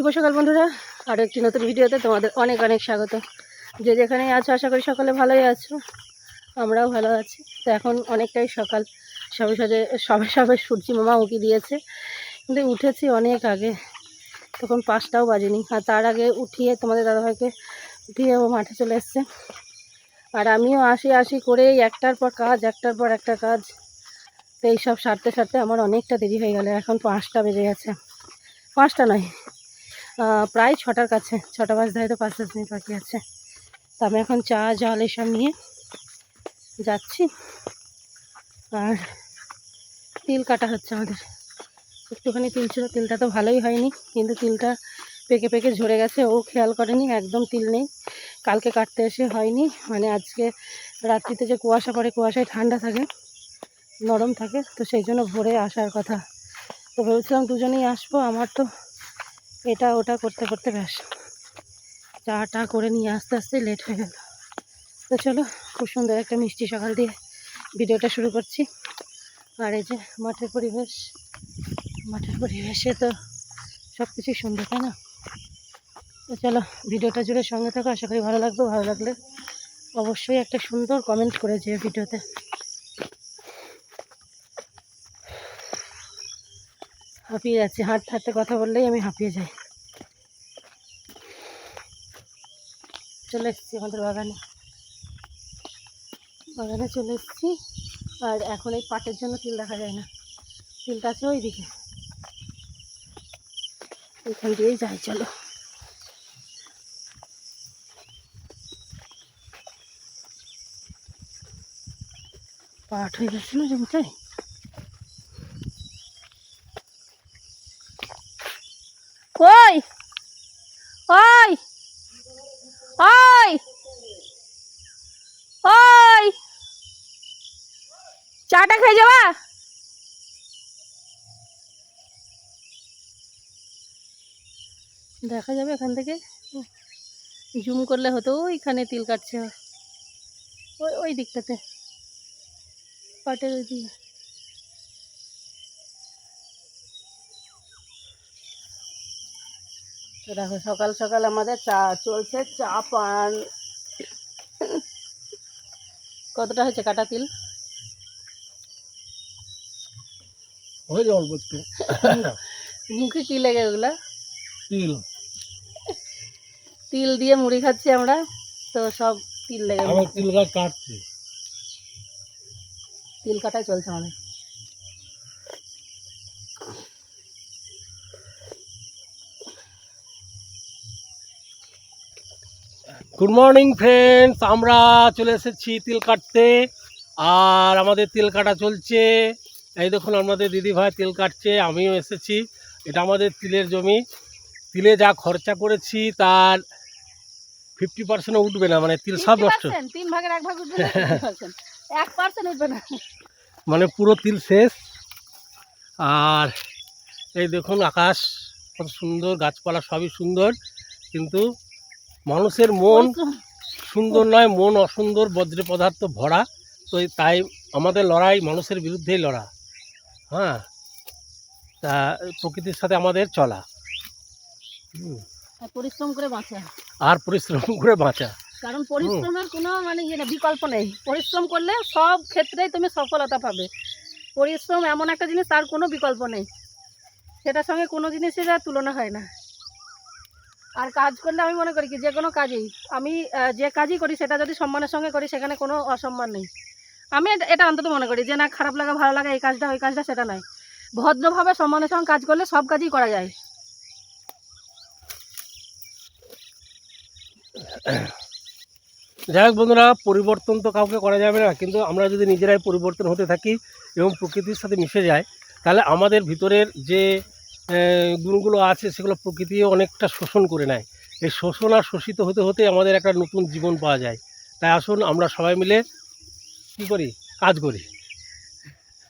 শুভ সকাল বন্ধুরা। আরও একটি নতুন ভিডিওতে তোমাদের অনেক অনেক স্বাগত। যে যেখানে আছো, আশা করি সকলে ভালোই আছো, আমরাও ভালো আছি। তো এখন অনেকটাই সকাল, সবে সবে সবে সবে সূর্যি মামা উঁকি দিয়েছে। কিন্তু উঠেছি অনেক আগে, তখন পাঁচটাও বাজেনি। আর তার আগে উঠিয়ে তোমাদের দাদাভাইকে উঠিয়ে ও মাঠে চলে এসছে। আর আমিও আসি আসি করেই একটার পর কাজ, একটার পর একটা কাজ। তো এইসব সারতে সারতে আমার অনেকটা দেরি হয়ে গেল। এখন পাঁচটা বেজে গেছে। পাঁচটা নয় প্রায় ছটার কাছে, ছটা বাজতে হয়তো পাঁচ দশ মিনিট বাকি আছে। তো আমি এখন চা, জল এসব নিয়ে যাচ্ছি। আর তিল কাটা হচ্ছে আমাদের। একটুখানি তিল ছিল, তিলটা তো ভালোই হয়নি, কিন্তু তিলটা পেকে পেকে ঝরে গেছে, ও খেয়াল করেনি, একদম তিল নেই। কালকে কাটতে এসে হয়নি মানে আজকে রাত্রিতে যে কুয়াশা পড়ে, কুয়াশায় ঠান্ডা থাকে, নরম থাকে, তো সেই জন্য ভোরে আসার কথা। তো ভেবেছিলাম দুজনেই আসব, আমার তো এটা ওটা করতে করতে ব্যাস চা টা করে নিয়ে আস্তে আস্তে লেট হয়ে গেল। তো চলো, খুব সুন্দর একটা মিষ্টি সকাল দিয়ে ভিডিওটা শুরু করছি। আর এই যে মাঠের পরিবেশ, মাঠের পরিবেশে তো সব কিছুই সুন্দর, তাই না? তো চলো, ভিডিওটা জুড়ে সঙ্গে থাকো, আশা করি ভালো লাগবে। ভালো লাগলে অবশ্যই একটা সুন্দর কমেন্ট করে যে ভিডিওতে। হাঁপিয়ে যাচ্ছি, হাঁটতে হাঁটতে কথা বললেই আমি হাঁপিয়ে যাই। চলে এসেছি আমাদের বাগানে। বাগানে চলে এসেছি, আর এখন এই পাটের জন্য তিল দেখা যায় না। তিলটা আছে ওইদিকে। এখান দিয়েই যাই, চলো। পাট হয়ে গেছে না জমিটায় কই? ওই! ওই! ওই! চাটা খেয়ে যাবা? দেখা যাবে এখান থেকে। জুম করলে হতো, ওইখানে তিল কাটছে। ওই ওই দিকটাতে। পাটের ওই দিকে। তো দেখো সকাল সকাল আমাদের চা চলছে চা পান। কতটা হয়েছে কাটা তিল? হয়ে অল্প একটু। মুখে কি লেগে ওগুলা? তিল। তিল দিয়ে মুড়ি খাচ্ছি আমরা তো সব তিল লেগে তিল গাছ কাটছে। তিল কাটাই চলছে আমাদের। গুড মর্নিং ফ্রেন্ডস আমরা চলে এসেছি তিল কাটতে। আর আমাদের তিল কাটা চলছে। এই দেখুন আমাদের দিদি ভাই তিল কাটছে আমিও এসেছি। এটা আমাদের তিলের জমি। তিলে যা খরচা করেছি তার ফিফটি পার্সেন্টও উঠবে না মানে তিল সব নষ্ট। তিন ভাগের এক ভাগ উঠবে এক পার্সেন্ট উঠবে না। মানে পুরো তিল শেষ। আর এই দেখুন আকাশ কত সুন্দর গাছপালা সবই সুন্দর কিন্তু মানুষের মন সুন্দর নয় মন অসুন্দর বজ্র পদার্থ ভরা। তো তাই আমাদের লড়াই মানুষের বিরুদ্ধেই লড়া। হ্যাঁ তা প্রকৃতির সাথে আমাদের চলা। পরিশ্রম করে বাঁচা। আর পরিশ্রম করে বাঁচা। কারণ পরিশ্রমের কোনো মানে ইয়ে বিকল্প নেই। পরিশ্রম করলে সব ক্ষেত্রেই তুমি সফলতা পাবে। পরিশ্রম এমন একটা জিনিস তার কোনো বিকল্প নেই। সেটার সঙ্গে কোনো জিনিসের আর তুলনা হয় না। আর কাজ করলে আমি মনে করি কি যে কোনো কাজেই। আমি যে কাজই করি, সেটা যদি সম্মানের সঙ্গে করি, সেখানে কোনো অসম্মান নেই। আমি এটা- অন্তত মনে করি যে, না, খারাপ লাগা, ভালো লাগা, এই কাজটা, ওই কাজটা, সেটা নয় ভদ্রভাবে সম্মানের সঙ্গে কাজ করলে সব কাজই করা যায়। যাই হোক বন্ধুরা, পরিবর্তন তো কাউকে করা যাবে না, কিন্তু আমরা যদি নিজেরাই পরিবর্তন হতে থাকি এবং প্রকৃতির সাথে মিশে যায় তাহলে আমাদের ভিতরের যে গুণগুলো আছে সেগুলো প্রকৃতিও অনেকটা শোষণ করে নেয়। এই শোষণ আর শোষিত হতে হতে আমাদের একটা নতুন জীবন পাওয়া যায়। তাই আসুন আমরা সবাই মিলে কী করি? কাজ করি।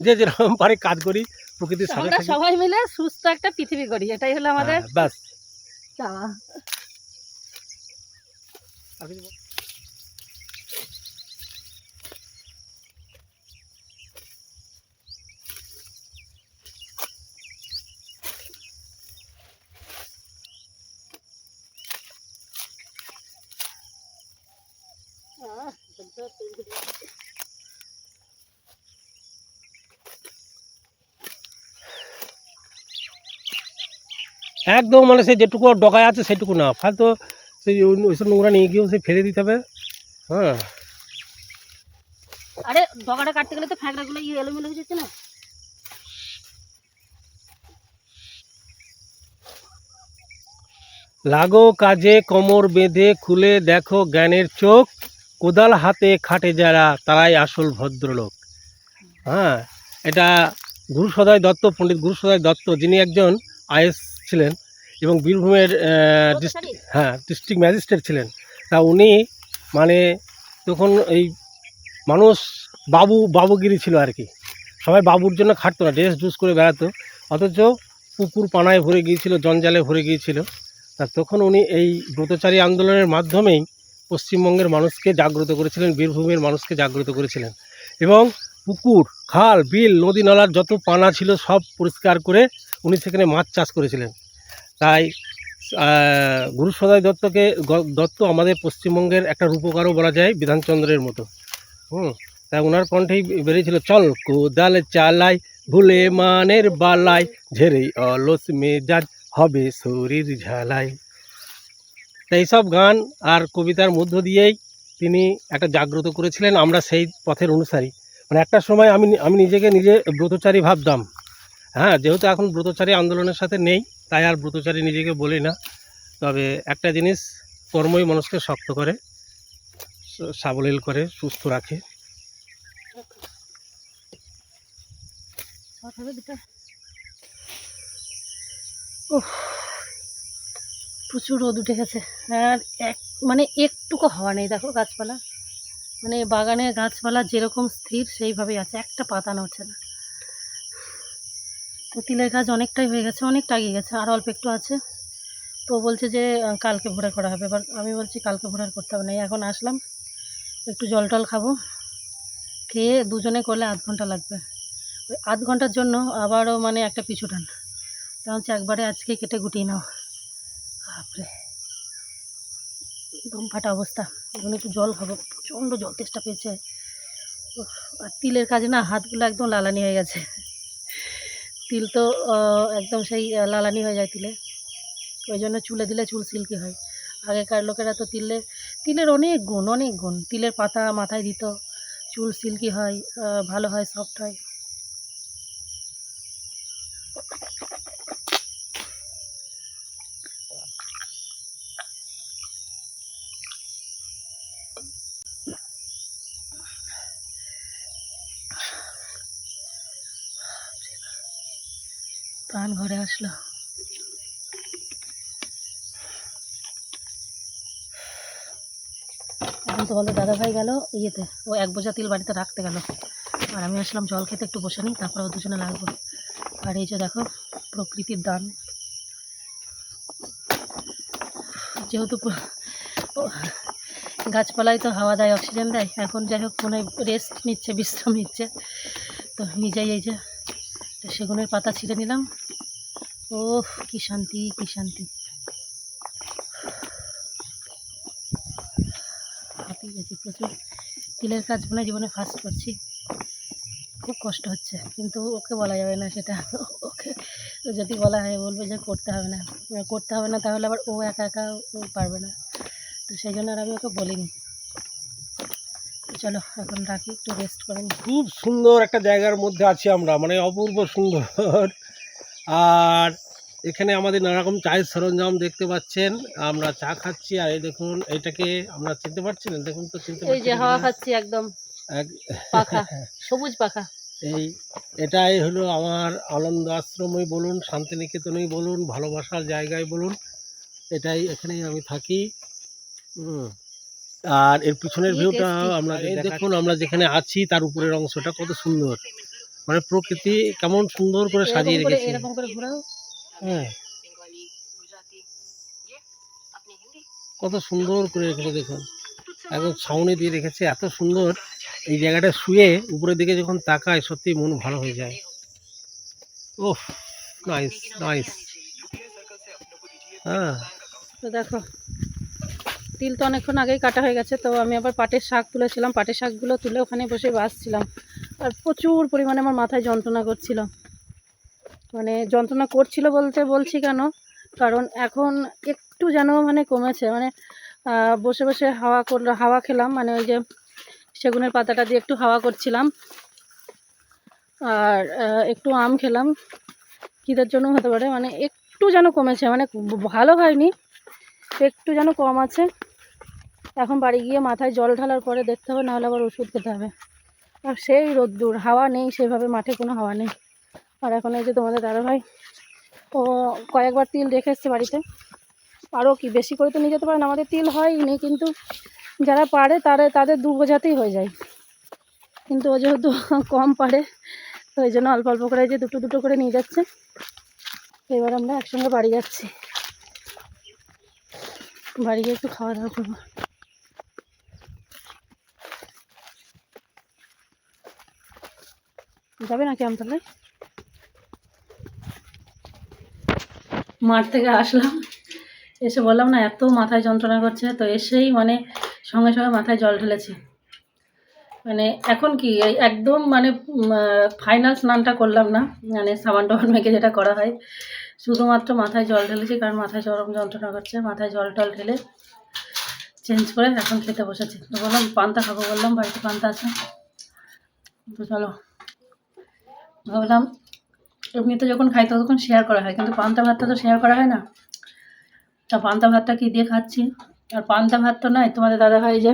যে যেরকম পারে কাজ করি প্রকৃতির সাথে সবাই মিলে সুস্থ একটা পৃথিবী করি এটাই হলো আমাদের হ্যাঁ, ব্যাস। চাওয়া একদম মানে সেই যেটুকু ডগায় আছে সেটুকু না। ফালতু সেই ওইসব নোংরা নিয়ে গিয়েও সে ফেলে দিতে হবে। হ্যাঁ। আরে ডগাটা কাটতে গেলে তো ফ্যাঁকড়াগুলো ইয়ে এলোমেলো হয়ে যাচ্ছে না? লাগো কাজে কোমর বেঁধে খুলে দেখো জ্ঞানের চোখ। কোদাল হাতে খাটে যারা তারাই আসল ভদ্রলোক। হ্যাঁ এটা গুরু সদয় দত্ত পণ্ডিত গুরু সদয় দত্ত যিনি একজন আইএস ছিলেন এবং বীরভূমের ডিস্ট্রিক্ট হ্যাঁ ডিস্ট্রিক্ট ম্যাজিস্ট্রেট ছিলেন। তা উনি মানে তখন এই মানুষ বাবু বাবুগিরি ছিল আর কি। সবাই বাবুর জন্য খাটতো না ড্রেস ডুস করে বেড়াতো। অথচ পুকুর পানায় ভরে গিয়েছিল জঞ্জালে ভরে গিয়েছিল। তা তখন উনি এই ব্রতচারী আন্দোলনের মাধ্যমেই পশ্চিমবঙ্গের মানুষকে জাগ্রত করেছিলেন, বীরভূমের মানুষকে জাগ্রত করেছিলেন। এবং পুকুর, খাল, বিল, নদী, নালার যত পানা ছিল সব পরিষ্কার করে উনি সেখানে মাছ চাষ করেছিলেন। তাই গুরু সদয় দত্তকে দত্ত আমাদের পশ্চিমবঙ্গের একটা রূপকারও বলা যায় বিধানচন্দ্রের মতো। হুম, তাই ওনার কণ্ঠেই বেরিয়েছিল, চল কোদাল চালাই, ভুলে মানের বালাই ঝেড়েই অলস মেজাজ হবে শরীর ঝালাই। তাই এইসব গান আর কবিতার মধ্য দিয়েই তিনি একটা জাগ্রত করেছিলেন আমরা সেই পথের অনুসারী। মানে একটা সময় আমি আমি নিজেকে নিজে ব্রতচারী ভাবতাম। হ্যাঁ যেহেতু এখন ব্রতচারী আন্দোলনের সাথে নেই তাই আর ব্রতচারী নিজেকে বলি না। তবে একটা জিনিস কর্মই মানুষকে শক্ত করে সাবলীল করে সুস্থ রাখে। উফ, প্রচুর রোদ উঠে গেছে। আর এক মানে একটুকু হওয়া নেই, দেখো গাছপালা। মানে বাগানে গাছপালা যেরকম স্থির, সেইভাবেই আছে। একটা পাতা নড়ছে না। তো তিলের গাছ অনেকটাই হয়ে গেছে, অনেকটা এগিয়ে গেছে, আর অল্প একটু আছে। তো বলছে যে কালকে ভোরে করা হবে। এবার আমি বলছি, কালকে ভোরে করতে হবে না। এখন আসলাম, একটু জল টল খাব। খেয়ে দুজনে করলে আধ ঘণ্টা লাগবে। ওই আধ ঘণ্টার জন্য আবারও মানে একটা পিছু টান। তা হচ্ছে একবারে আজকে কেটে গুটিয়ে নাও। বাপরে। দম ফাটা অবস্থা। এখন একটু জল খাব। প্রচণ্ড জল, তেষ্টা পেয়েছে। আর তিলের কাজে না হাতগুলো একদম লালানি হয়ে গেছে। তিল তো একদম সেই লালানি হয়ে যায় তিলে। ওই জন্য চুলে দিলে চুল সিল্কি হয়। আগেকার লোকেরা তো তিলে তিলের অনেক গুণ অনেক গুণ। তিলের পাতা মাথায় দিত, চুল সিল্কি হয় ভালো হয়, সফট হয়। আসলো। এখন তোমাদের দাদাভাই গেল ইয়েতে, ও এক বোঝা তিল বাড়িতে রাখতে গেল। আর আমি আসলাম জল খেতে একটু বসে নিই, তারপরে ও দুজনে লাগবো। আর এই যে দেখো, প্রকৃতির দান। যেহেতু গাছপালায় তো হাওয়া দেয়, অক্সিজেন দেয়, এখন যাই হোক মনে রেস্ট নিচ্ছে, বিশ্রাম নিচ্ছে। তো নিজেই এই যে সেগুনের পাতা ছিঁড়ে নিলাম। ও কি শান্তি কি শান্তি। গেছি প্রচুর। তিলের কাজ মনে জীবনে ফার্স্ট করছি। খুব কষ্ট হচ্ছে, কিন্তু ওকে বলা যাবে না সেটা। ওকে যদি বলা হয়, বলবে যে করতে হবে না। করতে হবে না, তাহলে আবার ও একা একা ও পারবে না। তো সেই জন্য আর আমি ওকে বলিনি। চলো, এখন রাখি, একটু রেস্ট করেন। খুব সুন্দর একটা জায়গার মধ্যে আছি আমরা মানে অপূর্ব সুন্দর। আর এখানে আমাদের নানা রকম চায়ের সরঞ্জাম দেখতে পাচ্ছেন। আমরা চা খাচ্ছি আর এই দেখুন এটাকে আমরা চিনতে পারছি না দেখুন তো চিনতে পারছি এই যে হাওয়া খাচ্ছি একদম। এক- পাখা সবুজ পাখা। এই এটাই হলো আমার আনন্দ আশ্রমই বলুন শান্তিনিকেতনই বলুন ভালোবাসার জায়গায় বলুন এটাই এখানেই আমি থাকি। হুম। আর এর পিছনের ভিউটা আমরা দেখুন আমরা যেখানে আছি তার উপরের অংশটা কত সুন্দর। মানে প্রকৃতি কেমন সুন্দর করে সাজিয়ে রেখেছে। এরকম করে ঘোরাও। হ্যাঁ। কত সুন্দর করে রেখেছে দেখুন। একদম ছাউনি দিয়ে রেখেছে এত সুন্দর এই জায়গাটা শুয়ে উপরের দিকে যখন তাকায় সত্যি মন ভালো হয়ে যায়। ওহ নাইস নাইস হ্যাঁ। তো দেখো তিল তো অনেকক্ষণ আগেই কাটা হয়ে গেছে তো আমি আবার পাটের শাক তুলেছিলাম। পাটের শাকগুলো তুলে ওখানে বসে বাসছিলাম। আর প্রচুর পরিমাণে আমার মাথায় যন্ত্রণা করছিল। মানে যন্ত্রণা করছিল বলতে বলছি কেন? কারণ এখন একটু যেন মানে কমেছে মানে বসে বসে হাওয়া করল, হাওয়া খেলাম মানে ওই যে সেগুনের পাতাটা দিয়ে একটু হাওয়া করছিলাম। আর একটু আম খেলাম। খিদের জন্য হতে পারে? মানে একটু যেন কমেছে মানে ভালো হয়নি, একটু যেন কম আছে। এখন বাড়ি গিয়ে মাথায় জল ঢালার পরে দেখতে হবে, নাহলে আবার ওষুধ খেতে হবে। আর সেই রোদ্দুর, হাওয়া নেই, সেভাবে মাঠে কোনো হাওয়া নেই। আর এখন এই যে তোমাদের দাদা ভাই, ও কয়েকবার তিল রেখে এসছে বাড়িতে। আরও কি, বেশি করে তো নিয়ে যেতে পারে না, আমাদের তিল হয়নি, কিন্তু যারা পারে তারা, তাদের দু বোঝাতেই হয়ে যায়। কিন্তু ও যেহেতু কম পারে, তো এই জন্য অল্প অল্প করে যে দুটো দুটো করে নিয়ে যাচ্ছে। এবার আমরা একসঙ্গে বাড়ি যাচ্ছি। বাড়ি গিয়ে একটু খাওয়া দাওয়া করব। যাবে নাকি আমতলায় মাঠ থেকে আসলাম। এসে বললাম, না, এত মাথায় যন্ত্রণা করছে। তো এসেই মানে সঙ্গে সঙ্গে মাথায় জল ঢেলেছি। মানে এখন কি একদম মানে ফাইনাল স্নানটা করলাম না। মানে সাবান টাবান মেখে যেটা করা হয়, শুধুমাত্র মাথায় জল ঢেলেছি, কারণ মাথায় চরম যন্ত্রণা করছে। মাথায় জল টল ঢেলে চেঞ্জ করে এখন খেতে বসেছি। তো বললাম, পান্তা খাব। বললাম, বাড়িতে পান্তা আছে। তো চলো ভাবলাম এমনিতে যখন খাই তখন শেয়ার করা হয়, কিন্তু পান্তা ভাতটা তো শেয়ার করা হয় না। তা পান্তা ভাতটা কি দিয়ে খাচ্ছি? আর পান্তা ভাত তো নয়, তোমাদের দাদা ভাই যে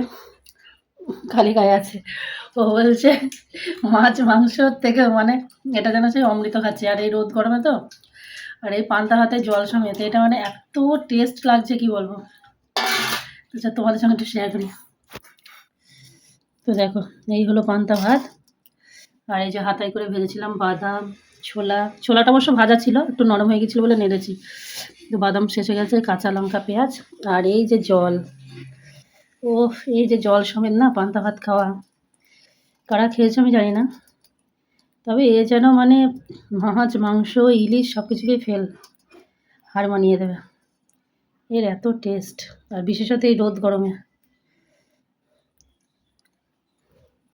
খালি গায়ে আছে, ও বলছে, মাছ মাংসর থেকে মানে এটা যেন সেই অমৃত খাচ্ছি। আর এই রোদ গরমে তো, আর এই পান্তা ভাতে জল সমেত, এটা মানে এত টেস্ট লাগছে, কি বলব? চল তোমাদের সঙ্গে একটু শেয়ার করি। তো দেখো, এই হলো পান্তা ভাত। আর এই যে হাতায় করে ভেজেছিলাম বাদাম, ছোলা, ছোলাটা অবশ্য ভাজা ছিল, একটু নরম হয়ে গেছিল বলে নেড়েছি। তো বাদাম শেষ হয়ে গেছে, কাঁচা লঙ্কা, পেঁয়াজ আর এই যে জল। ও এই যে জল সমেত না, পান্তা ভাত খাওয়া। কারা খেয়েছে আমি জানি না। তবে এ যেন মানে মাছ, মাংস, ইলিশ সব কিছুকেই ফেল, হার মানিয়ে দেবে। এর এত টেস্ট আর বিশেষত এই রোদ গরমে।